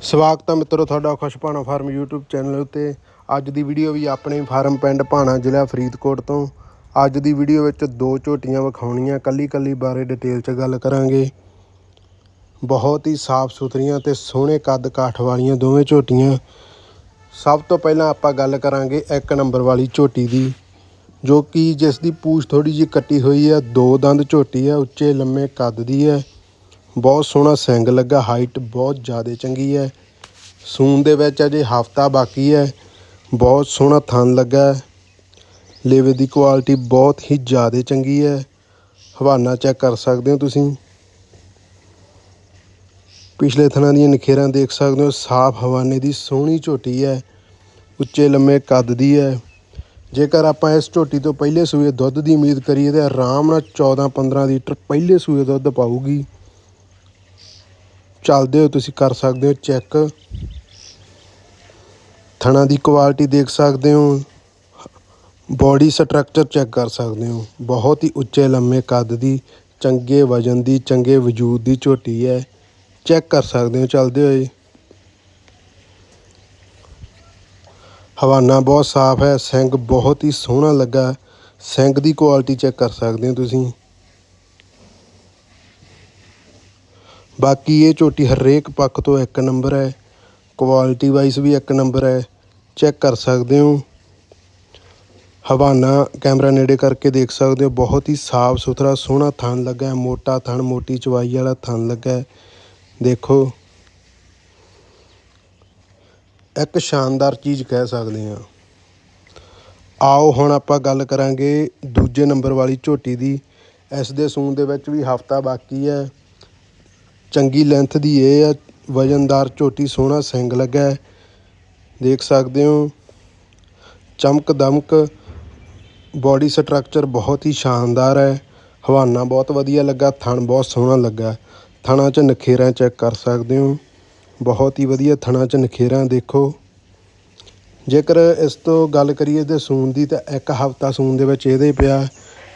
ਸਵਾਗਤ ਹੈ ਮਿੱਤਰੋ ਤੁਹਾਡਾ ਖੁਸ਼ਪਾਣਾ ਫਾਰਮ YouTube ਚੈਨਲ ਉੱਤੇ। ਅੱਜ ਦੀ ਵੀਡੀਓ ਵੀ ਆਪਣੇ ਫਾਰਮ ਪਿੰਡ ਭਾਣਾ ਜ਼ਿਲ੍ਹਾ ਫਰੀਦਕੋਟ ਤੋਂ। ਅੱਜ ਦੀ ਵੀਡੀਓ ਵਿੱਚ ਦੋ ਝੋਟੀਆਂ ਵਿਖਾਉਣੀਆਂ ਕੱਲੀ ਕੱਲੀ ਬਾਰੇ ਡਿਟੇਲ 'ਚ ਗੱਲ ਕਰਾਂਗੇ। ਬਹੁਤ ਹੀ ਸਾਫ਼ ਸੁਥਰੀਆਂ ਤੇ ਸੋਹਣੇ ਕੱਦ ਕਾਠ ਵਾਲੀਆਂ ਦੋਵੇਂ ਝੋਟੀਆਂ। ਸਭ ਤੋਂ ਪਹਿਲਾਂ ਆਪਾਂ ਗੱਲ ਕਰਾਂਗੇ ਇੱਕ ਨੰਬਰ ਵਾਲੀ ਝੋਟੀ ਦੀ, ਜੋ ਕਿ ਜਿਸ ਦੀ ਪੂਛ ਥੋੜੀ ਜਿਹੀ ਕੱਟੀ ਹੋਈ ਹੈ ਦੋ ਦੰਦ ਝੋਟੀ ਹੈ ਉੱਚੇ ਲੰਮੇ ਕੱਦ ਦੀ ਹੈ ਬਹੁਤ ਸੋਹਣਾ ਸਿੰਗ ਲੱਗਾ ਹਾਈਟ ਬਹੁਤ ਜ਼ਿਆਦਾ ਚੰਗੀ ਹੈ। ਸੂਨ ਦੇ ਵਿੱਚ ਅਜੇ ਹਫਤਾ ਬਾਕੀ ਹੈ, ਬਹੁਤ ਸੋਹਣਾ ਥਣ ਲੱਗਾ ਲੇਵੇ ਦੀ ਕੁਆਲਿਟੀ ਬਹੁਤ ਹੀ ਜ਼ਿਆਦਾ ਚੰਗੀ ਹੈ। ਹਵਾਨਾ ਚੈੱਕ ਕਰ ਸਕਦੇ ਹੋ ਤੁਸੀਂ। ਪਿਛਲੇ ਥਣਾਂ ਦੀਆਂ ਨਖੇਰਾਂ ਦੇਖ ਸਕਦੇ ਹੋ, ਸਾਫ਼ ਹਵਾਨੇ ਦੀ ਸੋਹਣੀ ਝੋਟੀ ਹੈ, ਉੱਚੇ ਲੰਮੇ ਕੱਦ ਦੀ ਹੈ। ਜੇਕਰ ਆਪਾਂ ਇਸ ਝੋਟੀ ਤੋਂ ਪਹਿਲੇ ਸੂਏ ਦੁੱਧ ਦੀ ਉਮੀਦ ਕਰੀਏ ਤਾਂ ਆਰਾਮ ਨਾਲ 14-15 ਲੀਟਰ ਪਹਿਲੇ ਸੂਏ ਦੁੱਧ ਪਾਊਗੀ। ਚੱਲਦੇ ਹੋ, ਤੁਸੀਂ ਕਰ ਸਕਦੇ ਹੋ ਚੈੱਕ। ਥਣਾ ਦੀ ਕੁਆਲਿਟੀ ਦੇਖ ਸਕਦੇ ਹੋ। ਬੋਡੀ ਸਟਰਕਚਰ ਚੈੱਕ ਕਰ ਸਕਦੇ ਹੋ। ਬਹੁਤ ਹੀ ਉੱਚੇ ਲੰਮੇ ਕੱਦ ਦੀ, ਚੰਗੇ ਵਜਨ ਦੀ, ਚੰਗੇ ਵਜੂਦ ਦੀ ਝੋਟੀ ਹੈ। ਚੈੱਕ ਕਰ ਸਕਦੇ ਹੋ, ਚੱਲਦੇ ਹੋਏ। ਹਵਾਨਾ ਬਹੁਤ ਸਾਫ਼ ਹੈ ਸਿੰਗ ਬਹੁਤ ਹੀ ਸੋਹਣਾ ਲੱਗਾ। ਸਿੰਗ ਦੀ ਕੁਆਲਿਟੀ ਚੈੱਕ ਕਰ ਸਕਦੇ ਹੋ ਤੁਸੀਂ। ਬਾਕੀ ਇਹ ਝੋਟੀ ਹਰੇਕ ਪੱਖ ਤੋਂ ਇੱਕ ਨੰਬਰ ਹੈ। ਕੁਆਲਿਟੀ ਵਾਈਜ਼ ਵੀ ਇੱਕ ਨੰਬਰ ਹੈ। ਚੈੱਕ ਕਰ ਸਕਦੇ ਹੋ। ਹਵਾਨਾ ਕੈਮਰਾ ਨੇੜੇ ਕਰਕੇ ਦੇਖ ਸਕਦੇ ਹੋ। ਬਹੁਤ ਹੀ ਸਾਫ਼ ਸੁਥਰਾ, ਸੋਹਣਾ ਥਣ ਲੱਗਾ ਹੈ। ਮੋਟਾ ਥਣ, ਮੋਟੀ ਚਵਾਈ ਵਾਲਾ ਥਣ ਲੱਗਾ ਹੈ। ਦੇਖੋ। ਇੱਕ ਸ਼ਾਨਦਾਰ ਚੀਜ਼ ਕਹਿ ਸਕਦੇ ਹਾਂ। ਆਓ ਹੁਣ ਆਪਾਂ ਗੱਲ ਕਰਾਂਗੇ ਦੂਜੇ ਨੰਬਰ ਵਾਲੀ ਝੋਟੀ ਦੀ। ਇਸ ਦੇ ਸੂਨ ਦੇ ਵਿੱਚ ਵੀ ਹਫਤਾ ਬਾਕੀ ਹੈ। ਚੰਗੀ ਲੈਂਥ ਦੀ ਇਹ ਹੈ ਵਜਨਦਾਰ ਝੋਟੀ, ਸੋਹਣਾ ਸਿੰਗ ਲੱਗਾ ਦੇਖ ਸਕਦੇ ਹੋ, ਚਮਕ ਦਮਕ ਬਾਡੀ ਸਟਰਕਚਰ ਬਹੁਤ ਹੀ ਸ਼ਾਨਦਾਰ ਹੈ। ਹਵਾਨਾ ਬਹੁਤ ਵਧੀਆ ਲੱਗਾ, ਥਣ ਬਹੁਤ ਸੋਹਣਾ ਲੱਗਾ। ਥਣਾਂ 'ਚ ਨਖੇਰਾਂ ਚੈੱਕ ਕਰ ਸਕਦੇ ਹੋ। ਬਹੁਤ ਹੀ ਵਧੀਆ ਥਣਾਂ 'ਚ ਨਖੇਰਾਂ ਦੇਖੋ। ਜੇਕਰ ਇਸ ਤੋਂ ਗੱਲ ਕਰੀਏ ਤੇ ਸੂਨ ਦੀ, ਤਾਂ ਇੱਕ ਹਫਤਾ ਸੂਨ ਦੇ ਵਿੱਚ ਇਹਦੇ ਪਿਆ।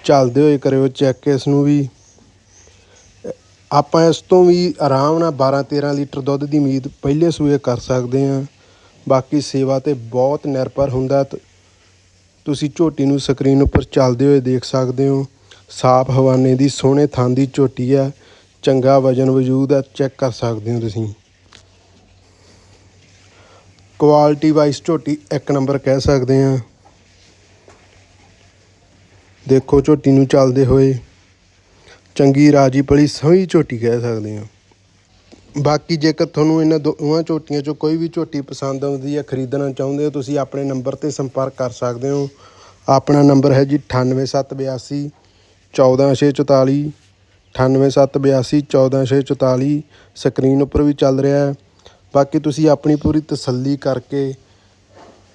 ਚੱਲਦੇ ਹੋਏ ਕਰਿਓ ਚੈੱਕ ਇਸ ਨੂੰ ਵੀ। ਆਪਾਂ ਇਸ ਤੋਂ ਵੀ ਆਰਾਮ ਨਾਲ 12 13 ਲੀਟਰ ਦੁੱਧ ਦੀ ਉਮੀਦ ਪਹਿਲੇ ਸੂਏ ਕਰ ਸਕਦੇ ਹਾਂ। ਬਾਕੀ ਸੇਵਾ ਤੇ ਬਹੁਤ ਨਿਰਭਰ ਹੁੰਦਾ ਤ- ਤੁਸੀਂ ਝੋਟੀ ਨੂੰ ਸਕਰੀਨ ਉੱਪਰ ਚੱਲਦੇ ਹੋਏ ਦੇਖ ਸਕਦੇ ਹੋ। ਸਾਫ਼ ਹਵਾਨੇ ਦੀ ਸੋਹਣੇ ਥਾਂ ਦੀ ਝੋਟੀ ਆ ਚੰਗਾ ਵਜਨ ਵਜੂਦ ਆ ਚੈੱਕ ਕਰ ਸਕਦੇ ਹੋ ਤੁਸੀਂ। ਕੁਆਲਿਟੀ ਵਾਈਜ਼ ਝੋਟੀ ਇੱਕ ਨੰਬਰ ਕਹਿ ਸਕਦੇ ਹਾਂ। ਦੇਖੋ ਝੋਟੀ ਨੂੰ ਚੱਲਦੇ ਹੋਏ। ਚੰਗੀ ਰਾਜੀ ਭਲੀ ਸਹੀ ਝੋਟੀ ਕਹਿ ਸਕਦੇ ਹਾਂ। ਬਾਕੀ ਜੇਕਰ ਤੁਹਾਨੂੰ ਇਹਨਾਂ ਦੋਵਾਂ ਝੋਟੀਆਂ ਚੋਂ ਕੋਈ ਵੀ ਝੋਟੀ ਪਸੰਦ ਆਉਂਦੀ ਹੈ ਖਰੀਦਣਾ ਚਾਹੁੰਦੇ ਹੋ, ਤੁਸੀਂ ਆਪਣੇ ਨੰਬਰ ਤੇ ਸੰਪਰਕ ਕਰ ਸਕਦੇ ਹੋ। ਆਪਣਾ ਨੰਬਰ ਹੈ ਜੀ 98782 14644 98782 14644 ਸਕਰੀਨ ਉੱਪਰ ਵੀ ਚੱਲ ਰਿਹਾ ਹੈ। ਬਾਕੀ ਤੁਸੀਂ ਆਪਣੀ ਪੂਰੀ ਤਸੱਲੀ ਕਰਕੇ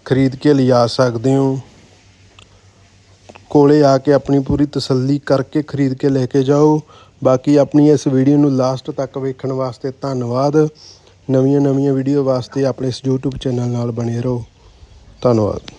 ਖਰੀਦ ਕੇ ਲਿਜਾ ਸਕਦੇ ਹੋ। ਕੋਲੇ ਆ ਕੇ ਆਪਣੀ ਪੂਰੀ ਤਸੱਲੀ ਕਰਕੇ ਖਰੀਦ ਕੇ ਲੈ ਕੇ ਜਾਓ। ਬਾਕੀ ਆਪਣੀ ਇਸ ਵੀਡੀਓ ਨੂੰ ਲਾਸਟ ਤੱਕ ਵੇਖਣ ਵਾਸਤੇ ਧੰਨਵਾਦ। ਨਵੀਆਂ ਨਵੀਆਂ ਵੀਡੀਓ ਵਾਸਤੇ ਆਪਣੇ ਇਸ YouTube ਚੈਨਲ ਨਾਲ ਬਣੇ ਰਹੋ। ਧੰਨਵਾਦ।